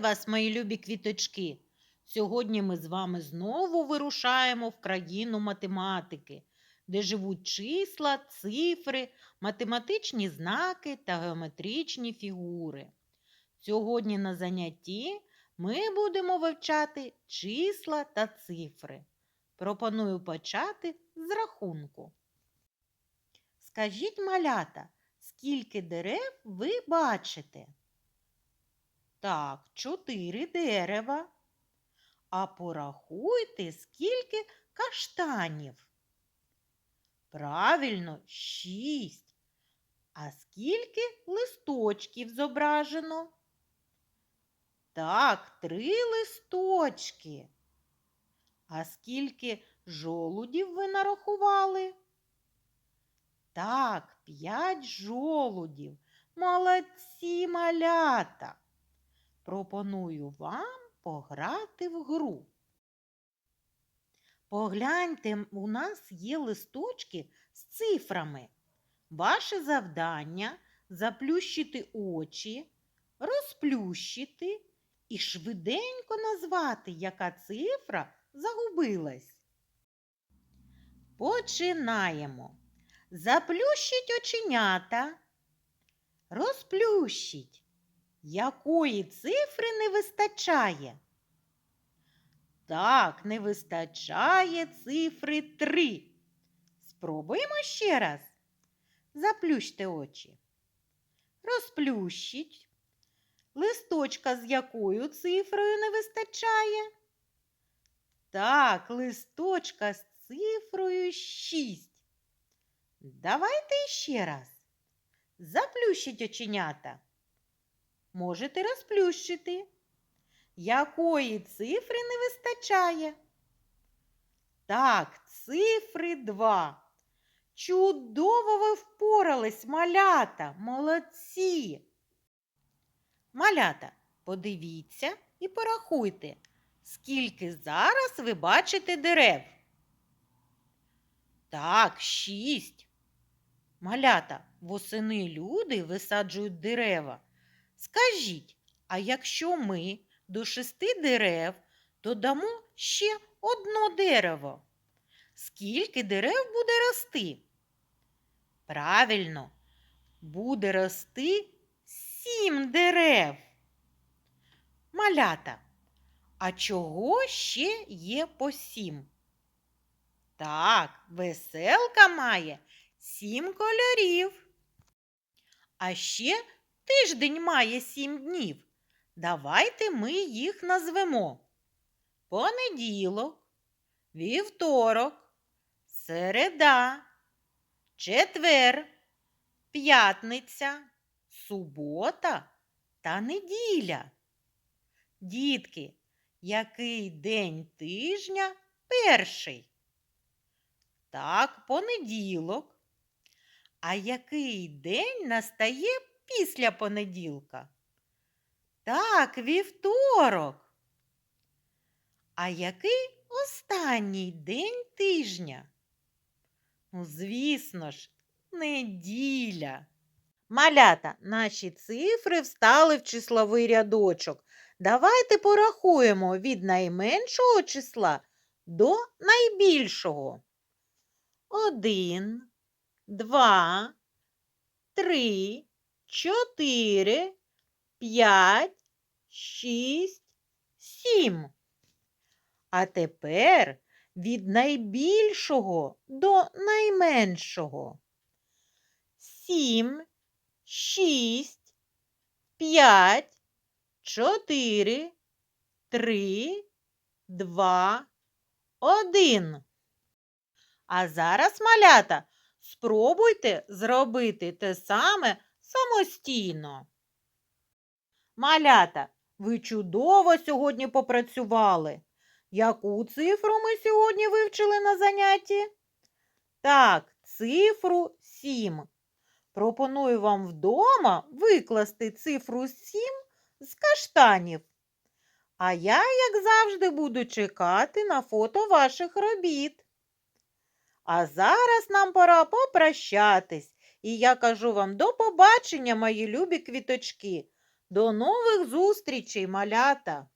Вас, мої любі квіточки! Сьогодні ми з вами знову вирушаємо в країну математики, де живуть числа, цифри, математичні знаки та геометричні фігури. Сьогодні на занятті ми будемо вивчати числа та цифри. Пропоную почати з рахунку. Скажіть, малята, скільки дерев ви бачите? Так, чотири дерева. А порахуйте, скільки каштанів. Правильно, шість. А скільки листочків зображено? Так, три листочки. А скільки жолудів ви нарахували? Так, п'ять жолудів. Молодці малята. Пропоную вам пограти в гру. Погляньте, у нас є листочки з цифрами. Ваше завдання заплющити очі, розплющити і швиденько назвати, яка цифра загубилась. Починаємо. Заплющіть оченята, розплющіть. Якої цифри не вистачає? Так, не вистачає цифри 3. Спробуємо ще раз. Заплющте очі. Розплющіть. Листочка з якою цифрою не вистачає? Так, листочка з цифрою 6. Давайте ще раз. Заплющіть оченята. Можете розплющити. Якої цифри не вистачає? Так, цифри 2. Чудово ви впорались, малята, молодці. Малята, подивіться і порахуйте, скільки зараз ви бачите дерев. Так, шість. Малята, восени люди висаджують дерева. Скажіть, а якщо ми до шести дерев додамо ще одно дерево, скільки дерев буде рости? Правильно, буде рости сім дерев. Малята, а чого ще є по сім? Так, веселка має сім кольорів. А ще Тиждень має сім днів. Давайте ми їх назвемо. Понеділок, вівторок, середа, четвер, п'ятниця, субота та неділя. Дітки, який день тижня перший? Так, понеділок. А який день настає після понеділка? Так, вівторок. А який останній день тижня? Ну, звісно ж, неділя. Малята, наші цифри встали в числовий рядочок. Давайте порахуємо від найменшого числа до найбільшого. Один, два, три, чотири, п'ять, шість, сім. А тепер від найбільшого до найменшого. Сім, шість, п'ять, чотири, три, два, один. А зараз, малята, спробуйте зробити те саме самостійно. Малята, ви чудово сьогодні попрацювали. Яку цифру ми сьогодні вивчили на занятті? Так, цифру 7. Пропоную вам вдома викласти цифру 7 з каштанів. А я, як завжди, буду чекати на фото ваших робіт. А зараз нам пора попрощатись. І я кажу вам до побачення, мої любі квіточки. До нових зустрічей, малята!